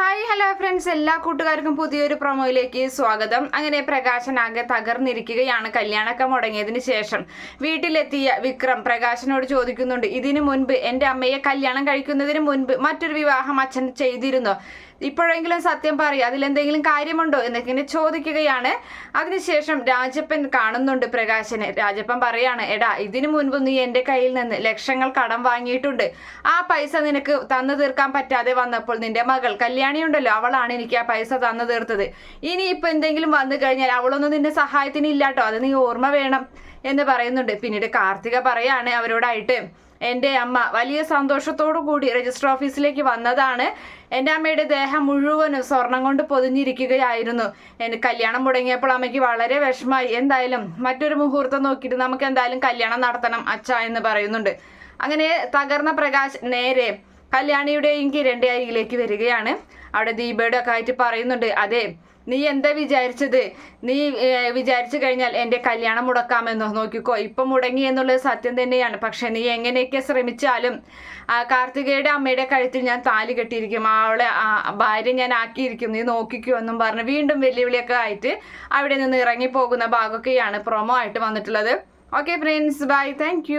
Hi hello friends എല്ലാ കൂട്ടുകാർക്കും പുതിയൊരു പ്രൊമോയിലേക്ക് സ്വാഗതം. അങ്ങനെ പ്രകാശനാകെ തകർന്നിരിക്കുകയാണ്. കല്യാണമൊക്കെ മുടങ്ങിയതിന് ശേഷം വീട്ടിലെത്തിയ വിക്രം പ്രകാശനോട് ചോദിക്കുന്നുണ്ട് ഇതിനു മുൻപ് എന്റെ അമ്മയെ കല്യാണം കഴിക്കുന്നതിന് മുൻപ് മറ്റൊരു വിവാഹം അച്ഛൻ ചെയ്തിരുന്നോ? ഇപ്പോഴെങ്കിലും സത്യം പറയും അതിലെന്തെങ്കിലും കാര്യമുണ്ടോ എന്നൊക്കെ ചോദിക്കുകയാണ്. അതിനുശേഷം രാജപ്പൻ കാണുന്നുണ്ട് പ്രകാശനെ. രാജപ്പൻ പറയാണ് എടാ ഇതിനു മുൻപ് നീ എന്റെ കയ്യിൽ നിന്ന് ലക്ഷങ്ങൾ കടം വാങ്ങിയിട്ടുണ്ട്. ആ പൈസ നിനക്ക് തന്നു തീർക്കാൻ പറ്റാതെ വന്നപ്പോൾ നിന്റെ മകൾ കല്യാണി ഉണ്ടല്ലോ അവളാണ് എനിക്ക് ആ പൈസ തന്നു തീർത്തത്. ഇനി ഇപ്പൊ എന്തെങ്കിലും വന്നു കഴിഞ്ഞാൽ അവളൊന്നും നിന്റെ സഹായത്തിന് ഇല്ലാട്ടോ അത് നീ ഓർമ്മ വേണം എന്ന് പറയുന്നുണ്ട്. പിന്നീട് കാർത്തിക പറയാണ് അവരോടായിട്ട് എന്റെ അമ്മ വലിയ സന്തോഷത്തോടു കൂടി രജിസ്റ്റർ ഓഫീസിലേക്ക് വന്നതാണ്. എന്റെ അമ്മയുടെ ദേഹം മുഴുവനും സ്വർണം കൊണ്ട് പൊതിഞ്ഞിരിക്കുകയായിരുന്നു. എന്റെ കല്യാണം മുടങ്ങിയപ്പോൾ അമ്മയ്ക്ക് വളരെ വിഷമായി എന്തായാലും മറ്റൊരു മുഹൂർത്തം നോക്കിയിട്ട് നമുക്ക് എന്തായാലും കല്യാണം നടത്തണം അച്ഛ എന്ന് പറയുന്നുണ്ട്. അങ്ങനെ തകർന്ന പ്രകാശ് നേരെ കല്യാണിയുടെയും കിരണിന്റെ അരികിലേക്ക് വരികയാണ്. അവിടെ ദീപയുടെ ഒക്കെ ആയിട്ട് പറയുന്നുണ്ട് അതെ നീ എന്താ വിചാരിച്ചത്? നീ വിചാരിച്ചു കഴിഞ്ഞാൽ എന്റെ കല്യാണം മുടക്കാമെന്നോ? നോക്കിക്കോ ഇപ്പം മുടങ്ങി എന്നുള്ളത് സത്യം തന്നെയാണ്. പക്ഷെ നീ എങ്ങനെയൊക്കെ ശ്രമിച്ചാലും കാർത്തികയുടെ അമ്മയുടെ കഴുത്തിൽ ഞാൻ താലി കെട്ടിയിരിക്കും. അവളെ ഭാര്യ ഞാൻ ആക്കിയിരിക്കും. നീ നോക്കിക്കോ എന്നും പറഞ്ഞ് വീണ്ടും വെല്ലുവിളിയൊക്കെ ആയിട്ട് അവിടെ നിന്ന് ഇറങ്ങി പോകുന്ന ഭാഗമൊക്കെയാണ് പ്രൊമോ ആയിട്ട് വന്നിട്ടുള്ളത്. Okay friends bye thank